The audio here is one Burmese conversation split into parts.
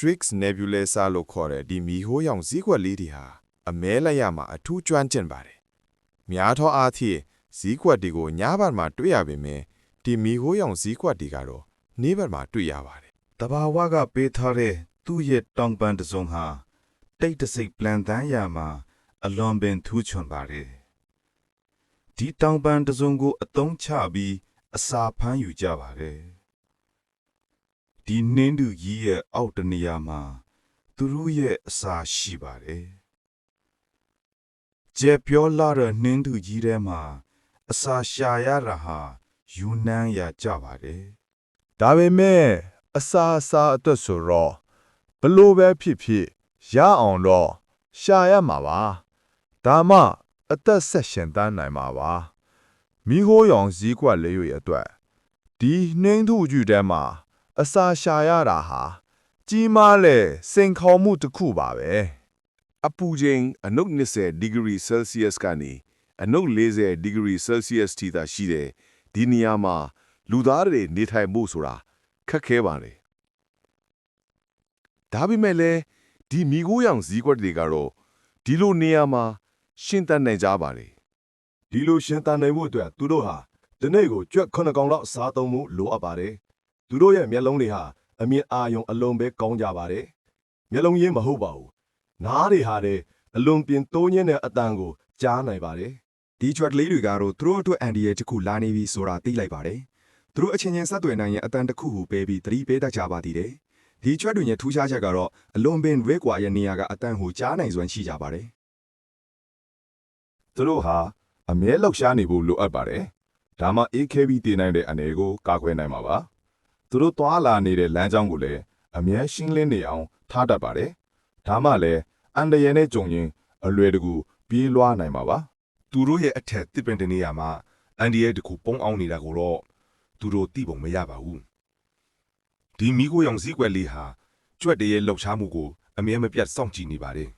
Trix Nebulosa လို့ခေါ်တဲ့ဒီမီဟိုးရောင်ဈေးကွက်လေးတွေဟာအမဲလိုက်ရမှာအထူးကျွမ်းကျင်ပါတယ်။များသောအားဖြင့်ဈေးကွက်တွေကိုညဘက်မှာတွေ့ရပေမယ့်ဒီမီဟိုးရောင်ဈေးကွက်တွေကတော့နေ့ဘက်မှာတွေ့ရပါတယ်တဘာဝကပေးထားတဲ့သူ့ရဲ့တောင်ပန်တစ်စုံဟာတိတ်တဆိတ်ပလန်တန်းရမှာအလွန်ပင်ထူးချွန်ပါတယ်ဒီတောင်ပန်တစ်စုံကိုအသုံးချပြီးအစာဖမ်းယူကြပါတယ် ဒီနှင်းတူကြီးရဲ့အောက်တနေရာမှာ သူတို့ရဲ့အစာရှိပါတယ်ကျက်ပြောလာတဲ့နှင်းတူကြီးထဲမှာ အစာရှာရတာဟာယူနန်းရကြပါတယ်။ဒါပေမဲ့အစာအစာအတွက်ဆိုတော့ဘလို့ပဲဖြစ်ဖြစ်ရအောင်တော့ရှာရမှာပါ။ဒါမှအသက်ဆက်ရှင်တန်းနိုင်မှာပါ။မိခိုးရောင်ဈေးကွက်လေးရဲ့အတွက်ဒီနှင်းထုကျူတဲမှာ အစာရှာရတာဟာကြီးမားလေစိန်ခေါ်မှုတစ်ခုပါပဲ။အပူချိန်အနုတ်20 degree Celsius ကနေအနုတ်40 degree Celsius ထိသာရှိတဲ့ဒီနေရာမှာ လူသားတွေနေထိုင်ဖို့ဆိုတာခက်ခဲပါတယ်။ဒါပေမဲ့လည်းဒီမိခိုးရောင်ဈေးကွက်တွေကတော့ဒီလိုနေရာမှာ ရှင်းတတ်နိုင်ကြပါတယ်ဒီလိုရှင်တန်နိုင်မှုအတွက်သူတို့ဟာဒီနေ့ကိုကြွက်ခုနှစ်ကောင်လောက်စားသုံးမှုလိုအပ်ပါတယ်။ သူတို့ရဲ့မျက်လုံးတွေဟာအမြင်အာရုံအလုံးပဲကောင်းကြပါတယ်။မျက်လုံးရင်းမဟုတ်ပါဘူး။နားတွေဟာတဲ့အလွန်ပြင်တိုးညင်းတဲ့အတန်ကိုကြားနိုင်ပါတယ်ဒီချွတ်လေးတွေကတော့သူတို့အတွက်အန်ဒီရဲ့တစ်ခုလာနေပြီဆိုတာသိလိုက်ပါတယ်။သူတို့အချင်းချင်းဆက်သွယ်နိုင်ရင်အတန်တစ်ခုကိုပေးပြီးသတိပေးတတ်ကြပါသေးတယ်။ဒီချွတ်တွေရဲ့ထူးခြားချက်ကတော့အလွန်ပင်ရွေးကွာရဲ့နေရာကအတန်ကိုကြားနိုင်စွမ်းရှိကြပါတယ်။သူတို့ဟာအမြဲလှောပ်ရှားနေဖို့လိုအပ်ပါတယ်။ဒါမှ AKB တည်နိုင်တဲ့အနေကိုကာကွယ်နိုင်မှာပါ။ သူတို့သွားလာနေတဲ့လမ်းကြောင်းကိုလည်းအမြဲရှင်းလင်းနေအောင်ထားတတ်ပါတယ်။ဒါမှလည်းအန်တရယ်နဲ့ကြုံရင်အလွယ်တကူပြေးလွှားနိုင်မှာပါ။သူတို့ရဲ့အထက်တစ်ပင်တနေရာမှာအန်ဒီရဲ့တခုပုံအောင်နေတာကိုတော့သူတို့သိပုံမရပါဘူးဒီမိကိုရောင်စည်းကွက်လေးဟာကြွက်တရဲ့လှုပ်ရှားမှုကိုအမြဲမပြတ်စောင့်ကြည့်နေပါတယ်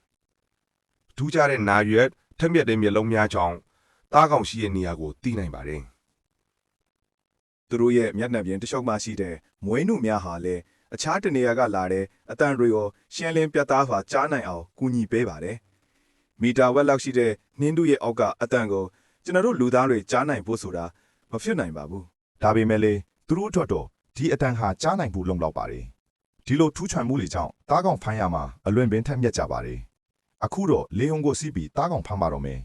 ထူးခြားတဲ့နာရွက်ထက်မြက်တဲ့မျက်လုံးများကြောင့်တားကောင်ရှိတဲ့နေရာကိုသိနိုင်ပါတယ် သူတို့ရဲ့မျက်နှာပြင်တစ်လျှောက်မှရှိတဲ့မွေးနုများဟာလည်းအခြားတနေရာကလာတဲ့အတန်တွေကိုရှင်းလင်းပြတ်သားစွာကြားနိုင်အောင်ကူညီပေးပါတယ်။မီတာဝက်လောက်ရှိတဲ့နှင်းတုရဲ့အောက်ကအတန်ကိုကျွန်တော်တို့လူသားတွေကြားနိုင်ဖို့ဆိုတာမဖြစ်နိုင်ပါဘူးဒါပေမဲ့လေသူတို့အတွက်တော့ဒီအတန်ဟာကြားနိုင်ဖို့လုံလောက်ပါတယ်ဒီလိုထူးချွန်မှုတွေကြောင့်တားကောင်ဖမ်းရမှာအလွန်ပင်ထက်မြက်ကြပါတယ်အခုတော့လေုံကိုစီးပြီးတားကောင်ဖမ်းပါတော့မယ်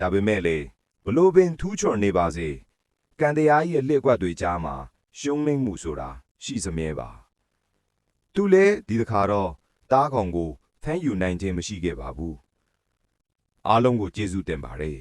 ဒါပေမဲ့လေ ဘလို့ပင်ထူးချွန်နေပါစေကန်တရားရဲ့လက်ကွက်တွေကြားမှာရှုံးနိမ့်မှုဆိုတာရှိစမြဲပါသူလည်းဒီတစ်ခါတော့တားကောင်ကိုဖမ်းယူနိုင်ခြင်းမရှိခဲ့ပါဘူးအားလုံးကိုကျေးဇူးတင်ပါတယ်